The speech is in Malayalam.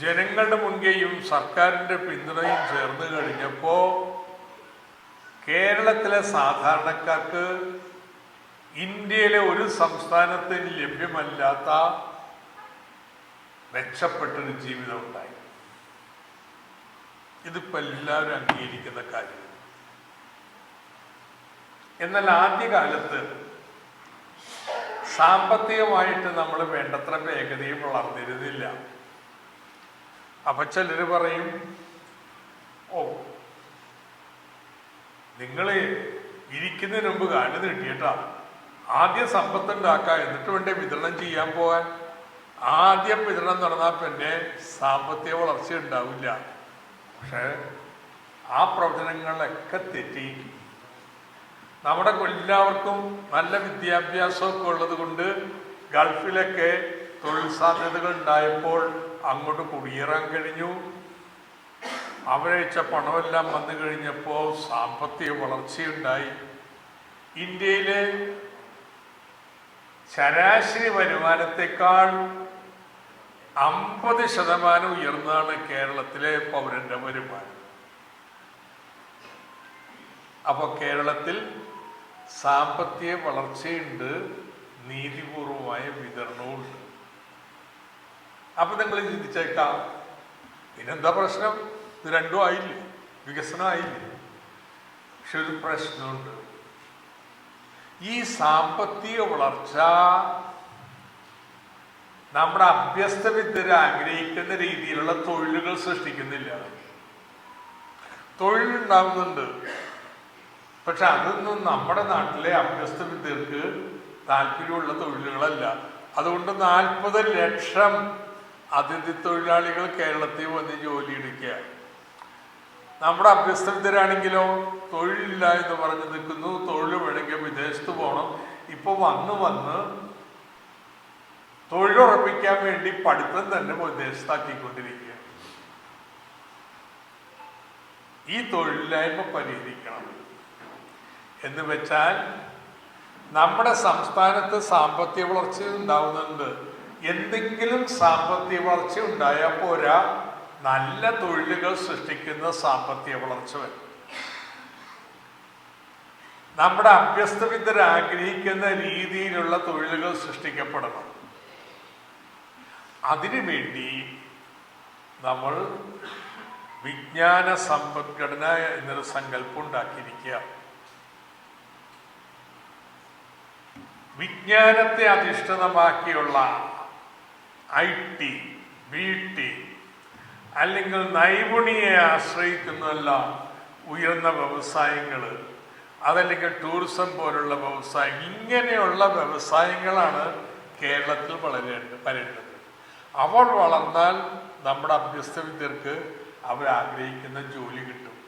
ജനങ്ങളുടെ മുൻകൈയും സർക്കാരിന്റെ പിന്തുണയും ചേർന്ന് കഴിഞ്ഞപ്പോൾ കേരളത്തിലെ സാധാരണക്കാർക്ക് ഇന്ത്യയിലെ ഒരു സംസ്ഥാനത്തിന് ലഭ്യമല്ലാത്ത മെച്ചപ്പെട്ടൊരു ജീവിതം ഉണ്ടായി. ഇതിപ്പോൾ എല്ലാവരും അംഗീകരിക്കുന്ന കാര്യം. എന്നാൽ ആദ്യകാലത്ത് സാമ്പത്തികമായിട്ട് നമ്മൾ വേണ്ടത്ര വേഗതയും വളർന്നിരുന്നില്ല. അപ്പൊ പറയും ഓ നിങ്ങൾ ഇരിക്കുന്നതിന് മുമ്പ് കാൽ നീട്ടിയിട്ടാ. ആദ്യം സമ്പത്ത് ഉണ്ടാക്കുക എന്നിട്ട് വേണ്ടേ വിതരണം ചെയ്യാൻ പോകാൻ. ആദ്യം വിതരണം നടന്നാൽ പിന്നെ സാമ്പത്തിക വളർച്ച ഉണ്ടാവില്ല. പക്ഷെ ആ പ്രവചനങ്ങളൊക്കെ തെറ്റി നമ്മുടെ എല്ലാവർക്കും നല്ല വിദ്യാഭ്യാസമൊക്കെ ഉള്ളത് കൊണ്ട് ഗൾഫിലൊക്കെ തൊഴിൽ സാധ്യതകൾ ഉണ്ടായപ്പോൾ അങ്ങോട്ട് കുടിയേറാൻ കഴിഞ്ഞു. അവരയച്ച പണമെല്ലാം വന്നു കഴിഞ്ഞപ്പോൾ സാമ്പത്തിക വളർച്ചയുണ്ടായി. ഇന്ത്യയിലെ ശരാശരി വരുമാനത്തെക്കാൾ അമ്പത് ശതമാനം ഉയർന്നാണ് കേരളത്തിലെ പൗരന്റെ വരുമാനം. അപ്പോൾ കേരളത്തിൽ സാമ്പത്തിക വളർച്ചയുണ്ട് നീതിപൂർവമായ വിതരണവുമുണ്ട്. അപ്പൊ നിങ്ങൾ ചിന്തിച്ചേക്കാം പിന്നെന്താ പ്രശ്നം? ഇത് രണ്ടും ആയില്ലേ? വികസനം ആയില്ലേ പക്ഷെ ഒരു പ്രശ്നമുണ്ട്. ഈ സാമ്പത്തിക വളർച്ച നമ്മുടെ അഭ്യസ്ത വിദ്യർ ആഗ്രഹിക്കുന്ന രീതിയിലുള്ള തൊഴിലുകൾ സൃഷ്ടിക്കുന്നില്ല. തൊഴിലുണ്ടാകുന്നുണ്ട് പക്ഷെ അതൊന്നും നമ്മുടെ നാട്ടിലെ അഭ്യസ്ത വിദ്യർക്ക് താല്പര്യമുള്ള തൊഴിലുകളല്ല. അതുകൊണ്ട് നാൽപ്പത് ലക്ഷം അതിഥി തൊഴിലാളികൾ കേരളത്തിൽ വന്ന് ജോലി എടുക്കുക. നമ്മുടെ അഭ്യസ്തരാണെങ്കിലോ തൊഴിലില്ല എന്ന് പറഞ്ഞ് നിൽക്കുന്നു തൊഴിൽ വേണമെങ്കിൽ വിദേശത്ത് പോകണം. ഇപ്പൊ വന്ന് വന്ന് തൊഴിലുറപ്പിക്കാൻ വേണ്ടി പഠിത്തം തന്നെ വിദേശത്താക്കിക്കൊണ്ടിരിക്കുക ഈ തൊഴിലില്ലായ്മ പരിഹരിക്കണം. എന്ന് വെച്ചാൽ നമ്മുടെ സംസ്ഥാനത്ത് സാമ്പത്തിക വളർച്ച ഉണ്ടാവുന്നുണ്ട്. എന്തെങ്കിലും സാമ്പത്തിക വളർച്ച ഉണ്ടായാൽ പോരാ. നല്ല തൊഴിലുകൾ സൃഷ്ടിക്കുന്ന സാമ്പത്തിക വളർച്ച വരും. നമ്മുടെ അഭ്യസ്തവിദ്യർ ആഗ്രഹിക്കുന്ന രീതിയിലുള്ള തൊഴിലുകൾ സൃഷ്ടിക്കപ്പെടണം. അതിനുവേണ്ടി നമ്മൾ വിജ്ഞാന സമ്പദ്ഘടന എന്നൊരു സങ്കല്പം ഉണ്ടാക്കിയിരിക്കുക. വിജ്ഞാനത്തെ അധിഷ്ഠിതമാക്കിയുള്ള ഐ ടി ബി ടി അല്ലെങ്കിൽ നൈപുണിയെ ആശ്രയിക്കുന്നതല്ല ഉയർന്ന വ്യവസായങ്ങൾ അതല്ലെങ്കിൽ ടൂറിസം പോലുള്ള വ്യവസായം. ഇങ്ങനെയുള്ള വ്യവസായങ്ങളാണ് കേരളത്തിൽ വളരേണ്ടത് വരേണ്ടത്. അവർ വളർന്നാൽ നമ്മുടെ അഭ്യസ്ത വിദ്യർക്ക് അവർ ആഗ്രഹിക്കുന്ന ജോലി കിട്ടും.